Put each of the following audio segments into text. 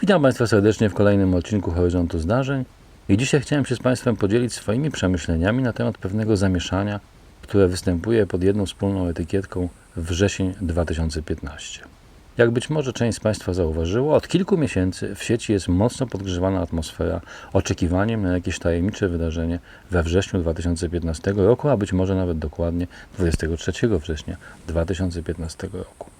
Witam Państwa serdecznie w kolejnym odcinku Horyzontu Zdarzeń. I dzisiaj chciałem się z Państwem podzielić swoimi przemyśleniami na temat pewnego zamieszania, które występuje pod jedną wspólną etykietką wrzesień 2015. Jak być może część z Państwa zauważyło, od kilku miesięcy w sieci jest mocno podgrzewana atmosfera oczekiwaniem na jakieś tajemnicze wydarzenie we wrześniu 2015 roku, a być może nawet dokładnie 23 września 2015 roku.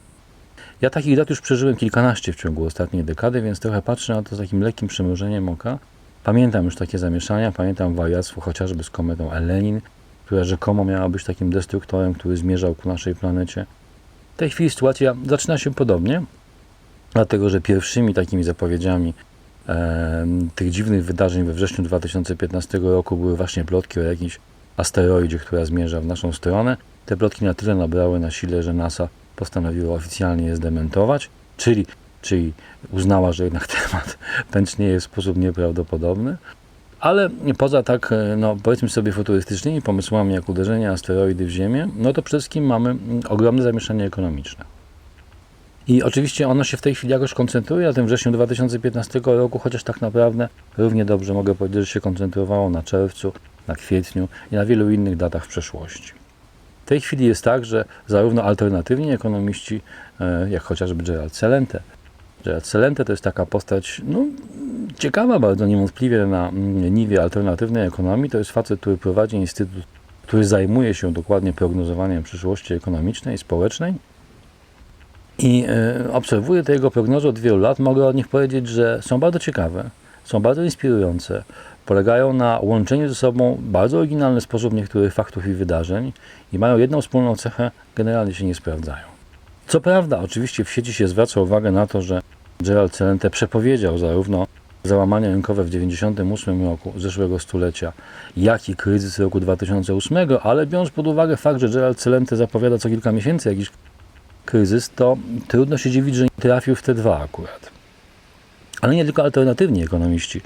Ja takich dat już przeżyłem kilkanaście w ciągu ostatniej dekady, więc trochę patrzę na to z takim lekkim przymrużeniem oka. Pamiętam już takie zamieszania, pamiętam wariactwo chociażby z kometą Elenin, która rzekomo miała być takim destruktorem, który zmierzał ku naszej planecie. W tej chwili sytuacja zaczyna się podobnie, dlatego że pierwszymi takimi zapowiedziami e, tych dziwnych wydarzeń we wrześniu 2015 roku były właśnie plotki o jakimś asteroidzie, która zmierza w naszą stronę. Te plotki na tyle nabrały na sile, że NASA postanowiła oficjalnie je zdementować, czyli, czyli uznała, że jednak temat pęcznieje w sposób nieprawdopodobny. Ale poza tak, e, no powiedzmy sobie, futurystycznymi pomysłami, jak uderzenie asteroidy w Ziemię, no to przede wszystkim mamy mm, ogromne zamieszanie ekonomiczne. I oczywiście ono się w tej chwili jakoś koncentruje na tym wrześniu 2015 roku, chociaż tak naprawdę równie dobrze mogę powiedzieć, że się koncentrowało na czerwcu, na kwietniu i na wielu innych datach w przeszłości. W tej chwili jest tak, że zarówno alternatywni ekonomiści, e, jak chociażby Gerald Celente, Gerald Celente to jest taka postać, no, ciekawa bardzo niewątpliwie na mm, niwie alternatywnej ekonomii. To jest facet, który prowadzi instytut, który zajmuje się dokładnie prognozowaniem przyszłości ekonomicznej i społecznej. I e, obserwuję te jego prognozy od wielu lat. Mogę od nich powiedzieć, że są bardzo ciekawe, są bardzo inspirujące, polegają na łączeniu ze sobą w bardzo oryginalny sposób niektórych faktów i wydarzeń i mają jedną wspólną cechę, generalnie się nie sprawdzają. Co prawda, oczywiście w sieci się zwraca uwagę na to, że Gerald Celente przepowiedział zarówno załamania rynkowe w 1998 roku zeszłego stulecia, jak i kryzys roku 2008, ale biorąc pod uwagę fakt, że Gerald Celente zapowiada co kilka miesięcy jakiś kryzys, to trudno się dziwić, że nie trafił w te dwa akurat. Ale nie tylko alternatywni ekonomiści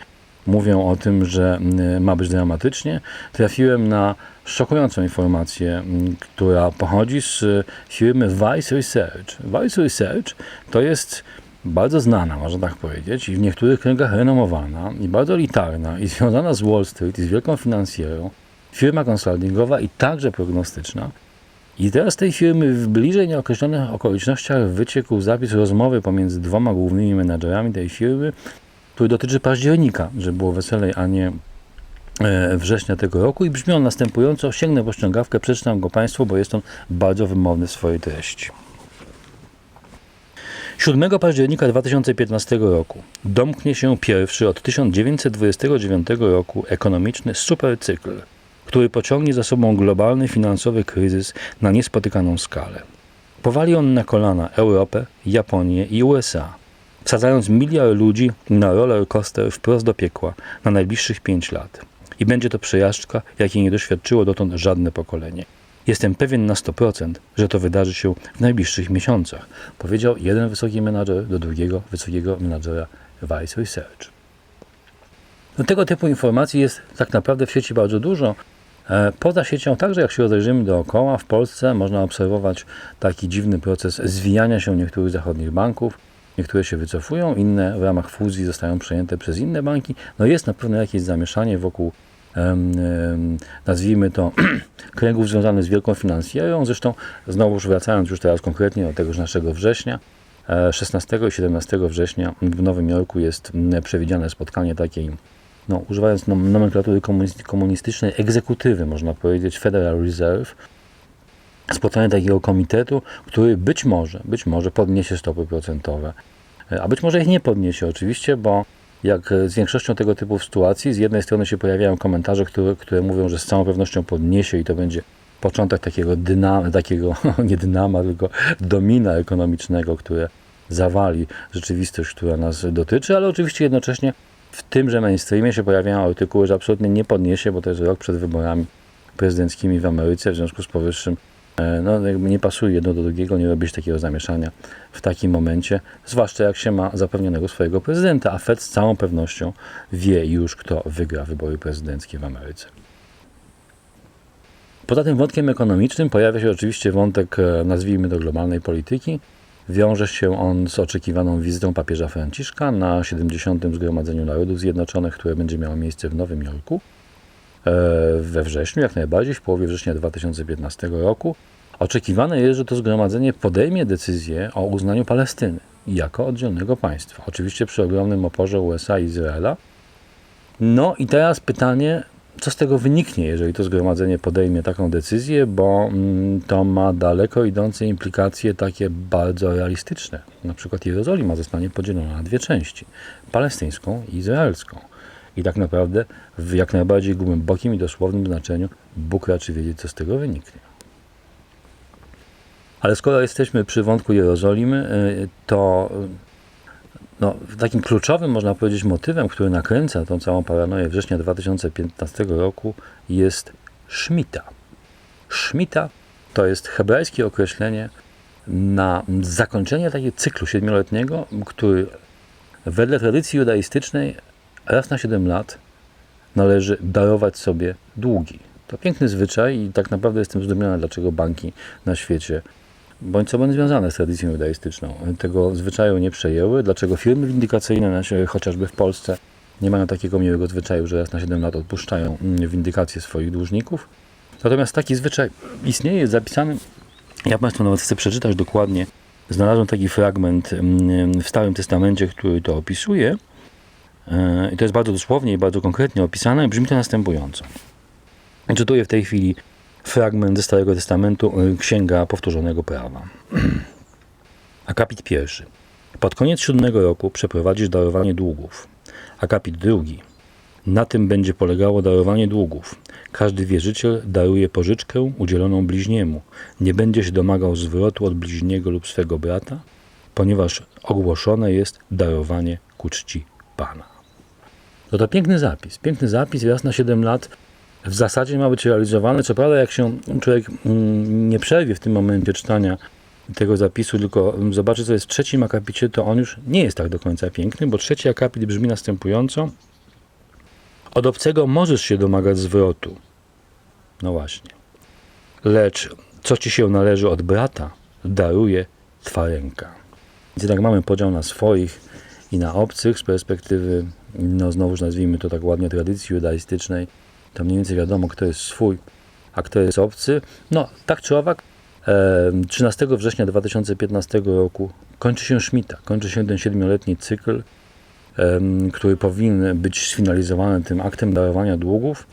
mówią o tym, że mm, ma być dramatycznie. Trafiłem na szokującą informację, mm, która pochodzi z firmy Vice Research. Vice Research to jest bardzo znana, można tak powiedzieć, i w niektórych kręgach renomowana, i bardzo elitarna, i związana z Wall Street, i z wielką finansjerą, firma konsultingowa i także prognostyczna. I teraz z tej firmy w bliżej nieokreślonych okolicznościach wyciekł zapis rozmowy pomiędzy dwoma głównymi menadżerami tej firmy, który dotyczy października, że było weselej, a nie e, września tego roku i brzmi on następująco. Sięgnę po ściągawkę, przeczytam go Państwu, bo jest on bardzo wymowny w swojej treści. 7 października 2015 roku domknie się pierwszy od 1929 roku ekonomiczny supercykl, który pociągnie za sobą globalny finansowy kryzys na niespotykaną skalę. Powali on na kolana Europę, Japonię i USA, wsadzając miliard ludzi na roller coaster wprost do piekła na najbliższych 5 lat. I będzie to przejażdżka, jakiej nie doświadczyło dotąd żadne pokolenie. Jestem pewien na 100%, że to wydarzy się w najbliższych miesiącach, powiedział jeden wysoki menadżer do drugiego wysokiego menadżera Vice Research. No, tego typu informacji jest tak naprawdę w sieci bardzo dużo. E, Poza siecią także, jak się rozejrzymy dookoła, w Polsce można obserwować taki dziwny proces zwijania się niektórych zachodnich banków. Niektóre się wycofują, inne w ramach fuzji zostają przejęte przez inne banki. No jest na pewno jakieś zamieszanie wokół nazwijmy to, kręgów związanych z wielką finansjerą. Zresztą, znowu wracając już teraz konkretnie do tegoż naszego września, e, 16 i 17 września w Nowym Jorku jest przewidziane spotkanie takiej, no, używając nom- nomenklatury komunis- komunistycznej, egzekutywy, można powiedzieć, Federal Reserve, spotkanie takiego komitetu, który być może, być może podniesie stopy procentowe, E, a być może ich nie podniesie oczywiście, bo jak z większością tego typu sytuacji, z jednej strony się pojawiają komentarze, które, które mówią, że z całą pewnością podniesie i to będzie początek takiego dynama, takiego nie dynama, tylko domina ekonomicznego, które zawali rzeczywistość, która nas dotyczy, ale oczywiście jednocześnie w tymże mainstreamie się pojawiają artykuły, że absolutnie nie podniesie, bo to jest rok przed wyborami prezydenckimi w Ameryce, w związku z powyższym e, no, jakby nie pasuje jedno do drugiego, nie robić takiego zamieszania w takim momencie, zwłaszcza jak się ma zapewnionego swojego prezydenta, a Fed z całą pewnością wie już, kto wygra wybory prezydenckie w Ameryce. Poza tym wątkiem ekonomicznym pojawia się oczywiście wątek, e, nazwijmy to globalnej polityki. Wiąże się on z oczekiwaną wizytą papieża Franciszka na 70. Zgromadzeniu Narodów Zjednoczonych, które będzie miało miejsce w Nowym Jorku e, we wrześniu, jak najbardziej, w połowie września 2015 roku. Oczekiwane jest, że to zgromadzenie podejmie decyzję o uznaniu Palestyny jako oddzielnego państwa. Oczywiście przy ogromnym oporze USA i Izraela. No i teraz pytanie, co z tego wyniknie, jeżeli to zgromadzenie podejmie taką decyzję, bo mm, to ma daleko idące implikacje takie bardzo realistyczne. Na przykład Jerozolima zostanie podzielona na dwie części, palestyńską i izraelską. I tak naprawdę w jak najbardziej głębokim i dosłownym znaczeniu Bóg raczy wiedzieć, co z tego wyniknie. Ale skoro jesteśmy przy wątku Jerozolimy, y, to no, takim kluczowym, można powiedzieć, motywem, który nakręca tą całą paranoję września 2015 roku jest szmita. Szmita to jest hebrajskie określenie na zakończenie takiego cyklu siedmioletniego, który wedle tradycji judaistycznej raz na 7 lat należy darować sobie długi. To piękny zwyczaj i tak naprawdę jestem zdumiony, dlaczego banki na świecie bądź co bądź związane z tradycją judaistyczną, tego zwyczaju nie przejęły. Dlaczego firmy windykacyjne, chociażby w Polsce, nie mają takiego miłego zwyczaju, że raz na 7 lat odpuszczają windykację swoich dłużników? Natomiast taki zwyczaj istnieje, jest zapisany. Ja Państwu nawet chcę przeczytać dokładnie. Znalazłem taki fragment w Starym Testamencie, który to opisuje. I to jest bardzo dosłownie i bardzo konkretnie opisane. Brzmi to następująco. Czytuję w tej chwili fragment ze Starego Testamentu, y, Księga Powtórzonego Prawa. Akapit pierwszy. Pod koniec siódmego roku przeprowadzisz darowanie długów. Akapit drugi. Na tym będzie polegało darowanie długów. Każdy wierzyciel daruje pożyczkę udzieloną bliźniemu. Nie będzie się domagał zwrotu od bliźniego lub swego brata, ponieważ ogłoszone jest darowanie ku czci Pana. No to piękny zapis. Piękny zapis, raz na 7 lat w zasadzie ma być realizowany. Co prawda, jak się człowiek mm, nie przerwie w tym momencie czytania tego zapisu, tylko zobaczy, co jest w trzecim akapicie, to on już nie jest tak do końca piękny, bo trzeci akapit brzmi następująco. Od obcego możesz się domagać zwrotu. No właśnie. Lecz co ci się należy od brata, daruje twa ręka. Więc jednak mamy podział na swoich i na obcych z perspektywy, no znowuż nazwijmy to tak ładnie, tradycji judaistycznej to mniej więcej wiadomo, kto jest swój, a kto jest obcy. No, tak czy owak, 13 września 2015 roku kończy się Szmita, kończy się ten siedmioletni cykl, który powinien być sfinalizowany tym aktem darowania długów.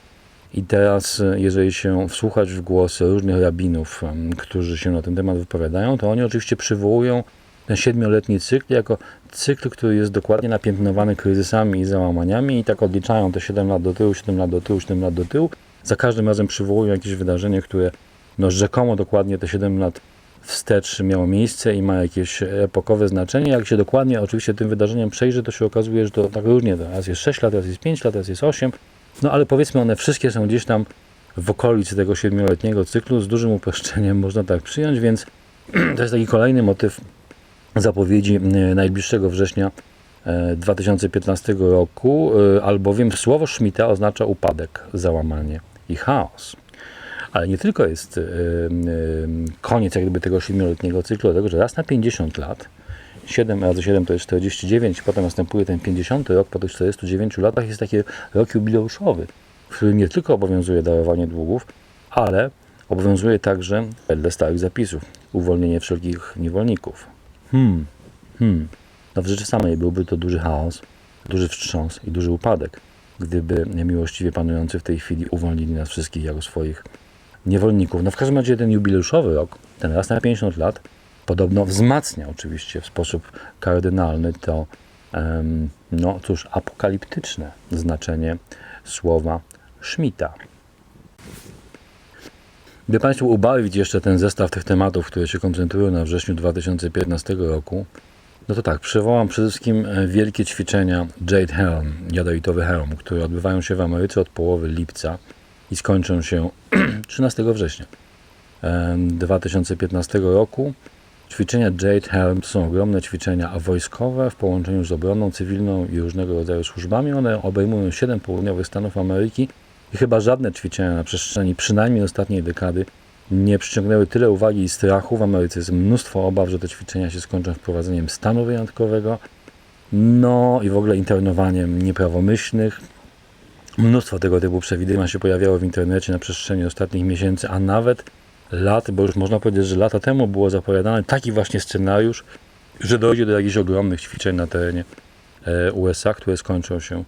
I teraz, jeżeli się wsłuchać w głos różnych rabinów, którzy się na ten temat wypowiadają, to oni oczywiście przywołują ten siedmioletni cykl jako cykl, który jest dokładnie napiętnowany kryzysami i załamaniami i tak odliczają te 7 lat do tyłu, 7 lat do tyłu, 7 lat do tyłu. Za każdym razem przywołują jakieś wydarzenie, które no rzekomo dokładnie te 7 lat wstecz miało miejsce i ma jakieś epokowe znaczenie. Jak się dokładnie oczywiście tym wydarzeniem przejrzy, to się okazuje, że to tak różnie. Raz jest 6 lat, raz jest 5 lat, raz jest 8. No ale powiedzmy, one wszystkie są gdzieś tam w okolicy tego siedmioletniego cyklu. Z dużym uproszczeniem można tak przyjąć, więc to jest taki kolejny motyw zapowiedzi e, najbliższego września 2015 e, roku, e, albowiem słowo Schmidta oznacza upadek, załamanie i chaos. Ale nie tylko jest koniec jak gdyby tego siedmioletniego cyklu, dlatego że raz na 50 lat, 7 razy 7 to jest 49, potem następuje ten 50 rok, po tych 49 latach jest taki rok jubileuszowy, w którym nie tylko obowiązuje darowanie długów, ale obowiązuje także, wedle stałych zapisów, uwolnienie wszelkich niewolników, Hmm, hmm. No w rzeczy samej byłby to duży chaos, duży wstrząs i duży upadek, gdyby miłościwie panujący w tej chwili uwolnili nas wszystkich jako swoich niewolników. No w każdym razie ten jubileuszowy rok, ten raz na 50 lat, podobno wzmacnia oczywiście w sposób kardynalny to, no cóż, apokaliptyczne znaczenie słowa Schmidta. By Państwu ubawić jeszcze ten zestaw tych tematów, które się koncentrują na wrześniu 2015 roku, no to tak, przywołam przede wszystkim e, wielkie ćwiczenia Jade Helm, jadowitowy helm, które odbywają się w Ameryce od połowy lipca i skończą się 13 września 2015 roku. Ćwiczenia Jade Helm to są ogromne ćwiczenia wojskowe w połączeniu z obroną cywilną i różnego rodzaju służbami. One obejmują 7 południowych stanów Ameryki i chyba żadne ćwiczenia na przestrzeni przynajmniej ostatniej dekady nie przyciągnęły tyle uwagi i strachu. W Ameryce jest mnóstwo obaw, że te ćwiczenia się skończą wprowadzeniem stanu wyjątkowego, no i w ogóle internowaniem nieprawomyślnych. Mnóstwo tego typu przewidywań się pojawiało w internecie na przestrzeni ostatnich miesięcy, a nawet lat, bo już można powiedzieć, że lata temu było zapowiadany taki właśnie scenariusz, że dojdzie do jakichś ogromnych ćwiczeń na terenie e, USA, które skończą się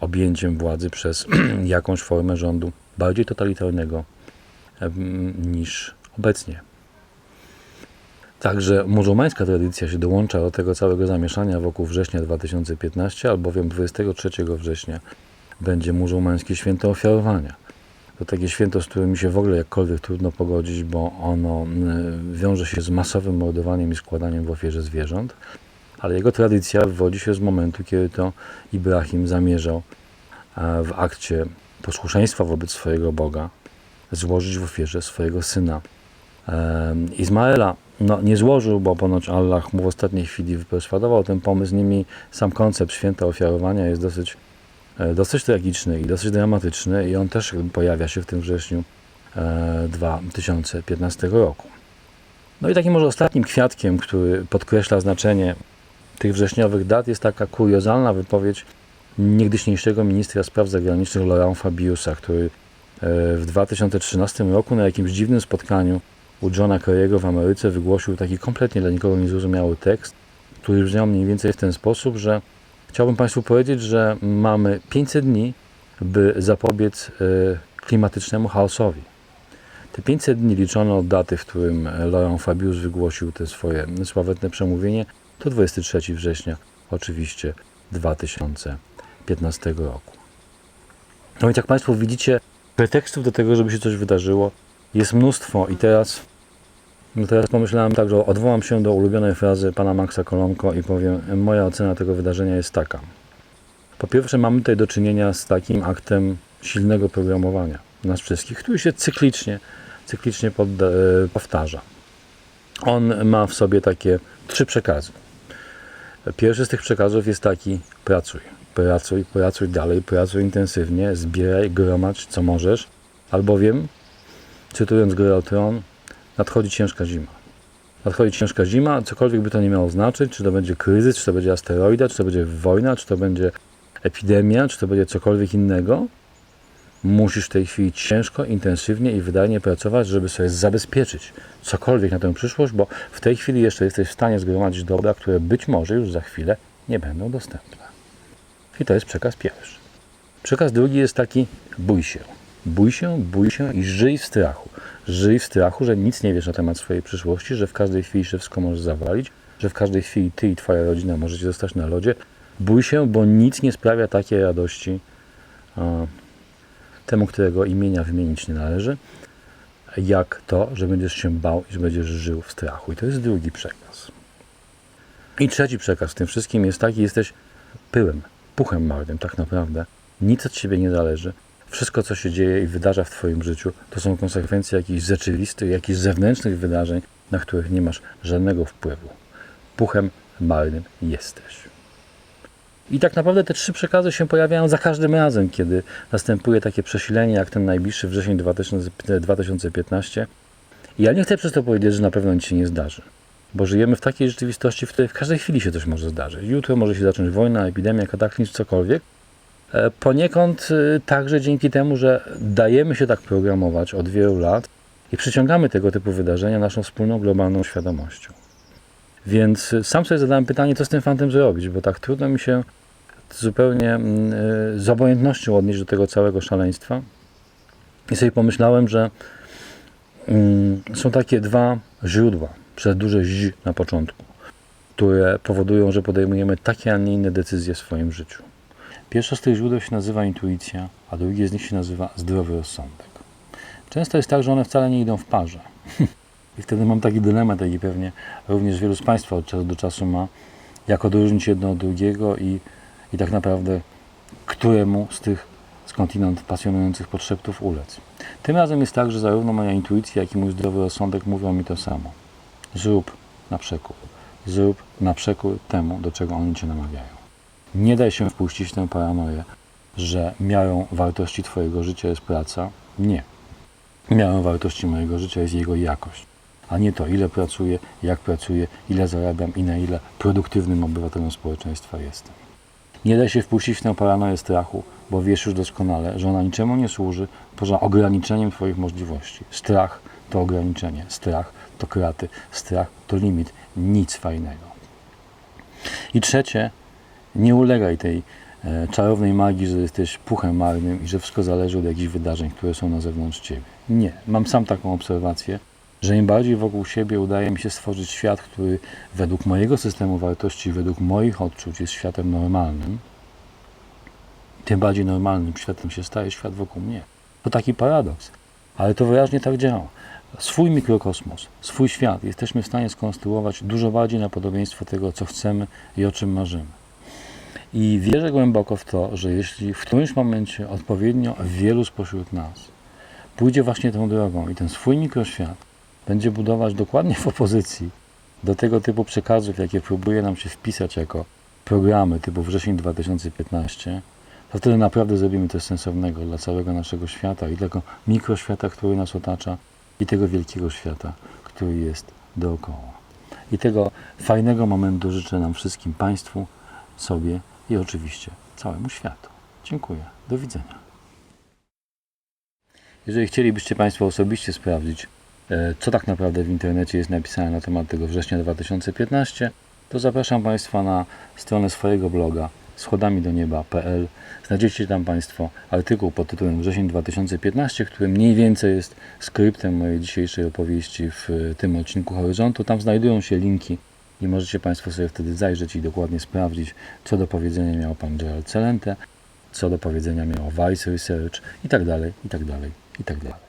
objęciem władzy przez jakąś formę rządu bardziej totalitarnego niż obecnie. Także muzułmańska tradycja się dołącza do tego całego zamieszania wokół września 2015, albowiem 23 września będzie muzułmańskie święto ofiarowania. To takie święto, z którym mi się w ogóle jakkolwiek trudno pogodzić, bo ono y, wiąże się z masowym mordowaniem i składaniem w ofierze zwierząt, ale jego tradycja wywodzi się z momentu, kiedy to Ibrahim zamierzał e, w akcie posłuszeństwa wobec swojego Boga złożyć w ofierze swojego syna. Em, Izmaela no, nie złożył, bo ponoć Allah mu w ostatniej chwili wyperswadował ten pomysł. Niemniej sam koncept święta ofiarowania jest dosyć, e, dosyć tragiczny i dosyć dramatyczny i on też pojawia się w tym wrześniu e, 2015 roku. No i takim może ostatnim kwiatkiem, który podkreśla znaczenie tych wrześniowych dat jest taka kuriozalna wypowiedź niegdyśniejszego ministra spraw zagranicznych Laurent Fabiusa, który e, w 2013 roku na jakimś dziwnym spotkaniu u Johna Kerry'ego w Ameryce wygłosił taki kompletnie dla nikogo niezrozumiały tekst, który brzmiał mniej więcej w ten sposób, że chciałbym Państwu powiedzieć, że mamy 500 dni, by zapobiec e, klimatycznemu chaosowi. Te 500 dni liczono od daty, w którym Laurent Fabius wygłosił te swoje sławetne przemówienie, to 23 września, oczywiście 2015 roku. No i jak Państwo widzicie, pretekstów do tego, żeby się coś wydarzyło, jest mnóstwo i teraz, no teraz pomyślałem tak, że odwołam się do ulubionej frazy pana Maxa Kolonko i powiem, moja ocena tego wydarzenia jest taka. Po pierwsze mamy tutaj do czynienia z takim aktem silnego programowania nas wszystkich, który się cyklicznie, cyklicznie podda, e, powtarza. On ma w sobie takie trzy przekazy. Pierwszy z tych przekazów jest taki: pracuj, pracuj, pracuj dalej, pracuj intensywnie, zbieraj, gromadź co możesz, albowiem, cytując grę Tron, nadchodzi ciężka zima. Nadchodzi ciężka zima, cokolwiek by to nie miało znaczyć, czy to będzie kryzys, czy to będzie asteroida, czy to będzie wojna, czy to będzie epidemia, czy to będzie cokolwiek innego, musisz w tej chwili ciężko, intensywnie i wydajnie pracować, żeby sobie zabezpieczyć cokolwiek na tę przyszłość, bo w tej chwili jeszcze jesteś w stanie zgromadzić dobra, które być może już za chwilę nie będą dostępne. I to jest przekaz pierwszy. Przekaz drugi jest taki: bój się. Bój się, bój się i żyj w strachu. Żyj w strachu, że nic nie wiesz na temat swojej przyszłości, że w każdej chwili się wszystko możesz zawalić, że w każdej chwili ty i twoja rodzina możecie zostać na lodzie. Bój się, bo nic nie sprawia takiej radości temu, którego imienia wymienić nie należy, jak to, że będziesz się bał i że będziesz żył w strachu. I to jest drugi przekaz. I trzeci przekaz w tym wszystkim jest taki, jesteś pyłem, puchem marnym tak naprawdę. Nic od ciebie nie zależy. Wszystko, co się dzieje i wydarza w twoim życiu, to są konsekwencje jakichś rzeczywistych, jakichś zewnętrznych wydarzeń, na których nie masz żadnego wpływu. Puchem marnym jesteś. I tak naprawdę te trzy przekazy się pojawiają za każdym razem, kiedy następuje takie przesilenie, jak ten najbliższy wrzesień 2000 2015. I ja nie chcę przez to powiedzieć, że na pewno nic się nie zdarzy. Bo żyjemy w takiej rzeczywistości, w której w każdej chwili się coś może zdarzyć. Jutro może się zacząć wojna, epidemia, kataklizm, cokolwiek. E, Poniekąd y, także dzięki temu, że dajemy się tak programować od wielu lat i przyciągamy tego typu wydarzenia naszą wspólną globalną świadomością. Więc sam sobie zadałem pytanie, co z tym fantem zrobić, bo tak trudno mi się zupełnie mm, y, z obojętnością odnieść do tego całego szaleństwa. I sobie pomyślałem, że mm, są takie dwa źródła, przez duże ź na początku, które powodują, że podejmujemy takie, a nie inne decyzje w swoim życiu. Pierwsze z tych źródeł się nazywa intuicja, a drugie z nich się nazywa zdrowy rozsądek. Często jest tak, że one wcale nie idą w parze. I wtedy mam taki dylemat, jaki pewnie również wielu z Państwa od czasu do czasu ma, jak odróżnić jedno od drugiego i, i tak naprawdę któremu z tych skądinąd pasjonujących podszeptów ulec. Tym razem jest tak, że zarówno moja intuicja, jak i mój zdrowy rozsądek mówią mi to samo. Zrób na przekór. Zrób na przekór temu, do czego oni Cię namawiają. Nie daj się wpuścić w tę paranoję, że miarą wartości Twojego życia jest praca. Nie. Miarą wartości mojego życia jest jego jakość, a nie to, ile pracuję, jak pracuję, ile zarabiam i na ile produktywnym obywatelem społeczeństwa jestem. Nie daj się wpuścić w tę paranoję strachu, bo wiesz już doskonale, że ona niczemu nie służy poza ograniczeniem Twoich możliwości. Strach to ograniczenie, strach to kraty, strach to limit, nic fajnego. I trzecie, nie ulegaj tej e, czarownej magii, że jesteś puchem marnym i że wszystko zależy od jakichś wydarzeń, które są na zewnątrz Ciebie. Nie, mam sam taką obserwację, że im bardziej wokół siebie udaje mi się stworzyć świat, który według mojego systemu wartości, według moich odczuć jest światem normalnym, tym bardziej normalnym światem się staje świat wokół mnie. To taki paradoks, ale to wyraźnie tak działa. Swój mikrokosmos, swój świat jesteśmy w stanie skonstruować dużo bardziej na podobieństwo tego, co chcemy i o czym marzymy. I wierzę głęboko w to, że jeśli w którymś momencie odpowiednio wielu spośród nas pójdzie właśnie tą drogą i ten swój mikroświat będzie budować dokładnie w opozycji do tego typu przekazów, jakie próbuje nam się wpisać jako programy typu wrzesień 2015, to wtedy naprawdę zrobimy coś sensownego dla całego naszego świata i tego mikroświata, który nas otacza i tego wielkiego świata, który jest dookoła. I tego fajnego momentu życzę nam wszystkim Państwu, sobie i oczywiście całemu światu. Dziękuję. Do widzenia. Jeżeli chcielibyście Państwo osobiście sprawdzić, co tak naprawdę w internecie jest napisane na temat tego września 2015, to zapraszam Państwa na stronę swojego bloga schodamidonieba.pl. Znajdziecie tam Państwo artykuł pod tytułem Wrzesień 2015, który mniej więcej jest skryptem mojej dzisiejszej opowieści w e, tym odcinku Horyzontu. Tam znajdują się linki i możecie Państwo sobie wtedy zajrzeć i dokładnie sprawdzić, co do powiedzenia miał Pan Gerald Celente, co do powiedzenia miał Vice Research i tak dalej, i tak dalej, i tak dalej.